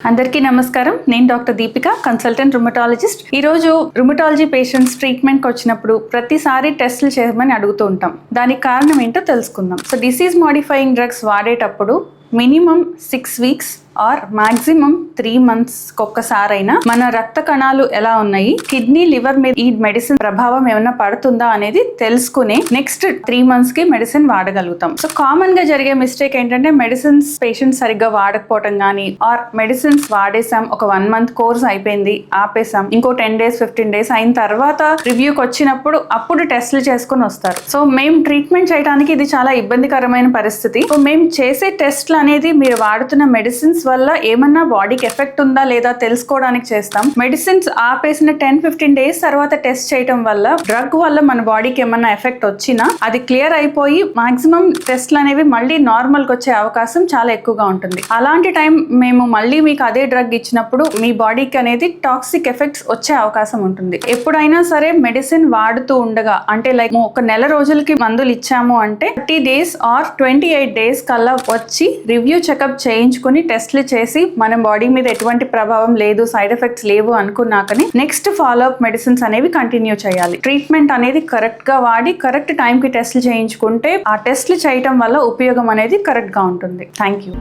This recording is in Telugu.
అందరికీ నమస్కారం. నేను డాక్టర్ దీపిక కన్సల్టెంట్ రుమటాలజిస్ట్ ఈ రోజు రుమటాలజీ పేషెంట్స్ ట్రీట్మెంట్కి వచ్చినప్పుడు ప్రతిసారి టెస్టులు చేయమని అడుగుతూ ఉంటాం. దానికి కారణం ఏంటో తెలుసుకుందాం. సో డిసీజ్ మాడిఫైయింగ్ డ్రగ్స్ వాడేటప్పుడు minimum six weeks or maximum three months ఒక్కసారైనా మన రక్త కణాలు ఎలా ఉన్నాయి? కిడ్నీ లివర్ మీద ఈ మెడిసిన్ ప్రభావం ఏమైనా పడుతుందా అనేది తెలుసుకుని నెక్స్ట్ త్రీ మంత్స్కి మెడిసిన్ వాడగలుగుతాం. సో కామన్గా జరిగే మిస్టేక్ ఏంటంటే మెడిసిన్స్ పేషెంట్ సరిగ్గా వాడకపోవటం కానీ ఆర్ మెడిసిన్స్ వాడేసాం ఒక వన్ మంత్ కోర్స్ అయిపోయింది ఆపేసాం ఇంకో టెన్ డేస్ ఫిఫ్టీన్ డేస్ అయిన తర్వాత రివ్యూకి వచ్చినప్పుడు అప్పుడు టెస్ట్లు చేసుకుని వస్తారు. సో మేము ట్రీట్మెంట్ చేయడానికి ఇది చాలా ఇబ్బందికరమైన పరిస్థితి. సో మేము చేసే టెస్ట్లు అనేది మీరు వాడుతున్న మెడిసిన్స్ వల్ల ఏమన్నా బాడీకి ఎఫెక్ట్ ఉందా లేదా తెలుసుకోవడానికి చేస్తాం. మెడిసిన్స్ ఆపేసిన టెన్ ఫిఫ్టీన్ డేస్ తర్వాత టెస్ట్ చేయడం వల్ల డ్రగ్ వల్ల మన బాడీకి ఏమన్నా ఎఫెక్ట్ వచ్చినా అది క్లియర్ అయిపోయి మాక్సిమం టెస్ట్లు అనేవి మళ్ళీ నార్మల్కి వచ్చే అవకాశం చాలా ఎక్కువగా ఉంటుంది. అలాంటి టైం మేము మళ్ళీ మీకు అదే డ్రగ్ ఇచ్చినప్పుడు మీ బాడీకి అనేది టాక్సిక్ ఎఫెక్ట్స్ వచ్చే అవకాశం ఉంటుంది. ఎప్పుడైనా సరే మెడిసిన్ వాడుతూ ఉండగా అంటే లైక్ ఒక నెల రోజులకి మందులు ఇచ్చాము అంటే thirty days or twenty eight days కల్లా వచ్చి రివ్యూ చెకప్ చేయించుకుని టెస్ట్లు చేసి మన బాడీ మీద ఎటువంటి ప్రభావం లేదు సైడ్ ఎఫెక్ట్స్ లేవు అనుకున్నాకనే నెక్స్ట్ ఫాలో అప్ మెడిసిన్స్ అనేవి కంటిన్యూ చేయాలి. ట్రీట్మెంట్ అనేది కరెక్ట్గా వాడి కరెక్ట్ టైంకి టెస్ట్లు చేయించుకుంటే ఆ టెస్ట్లు చేయటం వల్ల ఉపయోగం అనేది కరెక్ట్గా ఉంటుంది. Thank you.